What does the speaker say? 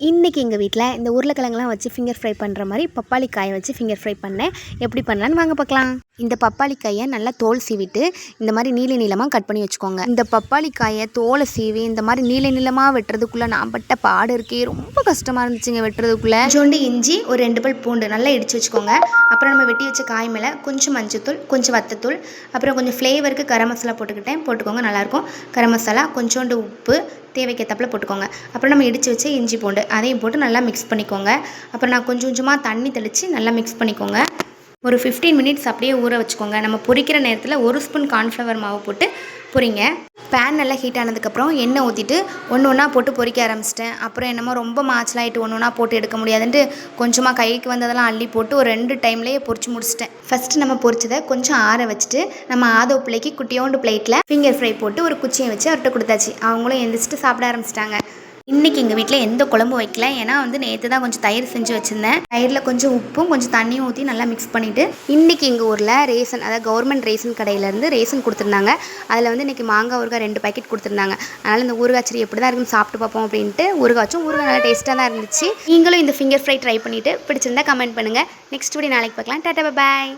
இன்றைக்கி எங்கள் வீட்டில் இந்த உருளைக்கிழங்குலாம் வச்சு ஃபிங்கர் ஃப்ரை பண்ணுற மாதிரி பப்பாளி காயை வச்சு ஃபிங்கர் ஃப்ரை பண்ணேன். எப்படி பண்ணலான்னு வாங்க பார்க்கலாம் இந்த பப்பாளி காயை நல்லா தோல் சீவிட்டு இந்த மாதிரி நீல நீளமாக கட் பண்ணி வச்சுக்கோங்க. இந்த பப்பாளி காயை தோலை சீவி இந்த மாதிரி நீல நீளமாக வெட்டுறதுக்குள்ளே நான் பட்ட பாடு இருக்கே ரொம்ப கஷ்டமாக இருந்துச்சுங்க வெட்டுறதுக்குள்ளே. கொஞ்சோண்டு இஞ்சி ஒரு ரெண்டு பல் பூண்டு நல்லா இடித்து வச்சுக்கோங்க. அப்புறம் நம்ம வெட்டி வச்ச காய் மேலே கொஞ்சம் மஞ்சத்தூள் கொஞ்சம் வத்தத்தூள் அப்புறம் கொஞ்சம் ஃப்ளேவருக்கு கரம் மசாலா போட்டுக்கிட்டேன். போட்டுக்கோங்க நல்லாயிருக்கும். கரம் மசாலா கொஞ்சோண்டு உப்பு தேவைக்கேற்றப்பில் போட்டுக்கோங்க. அப்புறம் நம்ம இடித்து வச்ச இஞ்சி பூண்டு அதையும் போட்டு நல்லா மிக்ஸ் பண்ணிக்கோங்க. அப்புறம் நான் கொஞ்சம் கொஞ்சமாக தண்ணி தெளித்து நல்லா மிக்ஸ் பண்ணிக்கோங்க. ஒரு ஃபிஃப்டீன் மினிட்ஸ் அப்படியே ஊற வச்சுக்கோங்க. நம்ம பொரிக்கிற நேரத்தில் ஒரு ஸ்பூன் கார்ன்ஃப்ளவர் மாவு போட்டு பொரிங்க. பேன் நல்லா ஹீட் ஆனதுக்கப்புறம் எண்ணெய் ஊற்றிட்டு ஒன்று ஒன்றா போட்டு பொறிக்க ஆரம்பிச்சிட்டேன். அப்புறம் என்னமோ ரொம்ப மாச்சலாயிட்டு ஒன்று ஒன்றா போட்டு எடுக்க முடியாதுன்ட்டு கொஞ்சமாக கைக்கு வந்ததெல்லாம் அள்ளி போட்டு ஒரு ரெண்டு டைம்லேயே பொறிச்சு முடிச்சிட்டேன். ஃபஸ்ட்டு நம்ம பொறிச்சதை கொஞ்சம் ஆற வச்சுட்டு நம்ம ஆதோ பிள்ளைக்கு குட்டியோண்டு பிளேட்டில் ஃபிங்கர் ஃப்ரை போட்டு ஒரு குச்சியை வச்சு அவர்கிட்ட கொடுத்தாச்சு. அவங்களும் எந்திரிச்சிட்டு சாப்பிட ஆரம்பிச்சிட்டாங்க. இன்றைக்கி எங்கள் வீட்டில் எந்த குழம்பும் வைக்கல. ஏன்னா வந்து நேற்று தான் கொஞ்சம் தயிர் செஞ்சு வச்சுருந்தேன். தயிரில் கொஞ்சம் உப்பும் கொஞ்சம் தண்ணியும் ஊற்றி நல்லா மிக்ஸ் பண்ணிவிட்டு இன்றைக்கி எங்கள் ஊரில் ரேஷன் அதாவது கவர்மெண்ட் ரேஷன் கடையிலேருந்து ரேஷன் கொடுத்துருந்தாங்க. அதில் வந்து இன்றைக்கி மாங்காய் ஊறுகாய் ரெண்டு பாக்கெட் கொடுத்துருந்தாங்க. அதனால் இந்த ஊறுகாச்சரி எப்படி தான் இருக்குன்னு சாப்பிட்டு பார்ப்போம் அப்படின்ட்டு ஊறுகாச்சும் ஊறுகாய் நல்லா டேஸ்ட்டாக தான் இருந்துச்சு. நீங்களும் இந்த ஃபிங்கர் ஃப்ரை ட்ரை பண்ணிவிட்டு பிடிச்சிருந்தா கமெண்ட் பண்ணுங்கள் நெக்ஸ்ட் வீடியோ நாளைக்கு பார்க்கலாம். டாட்டா பாய்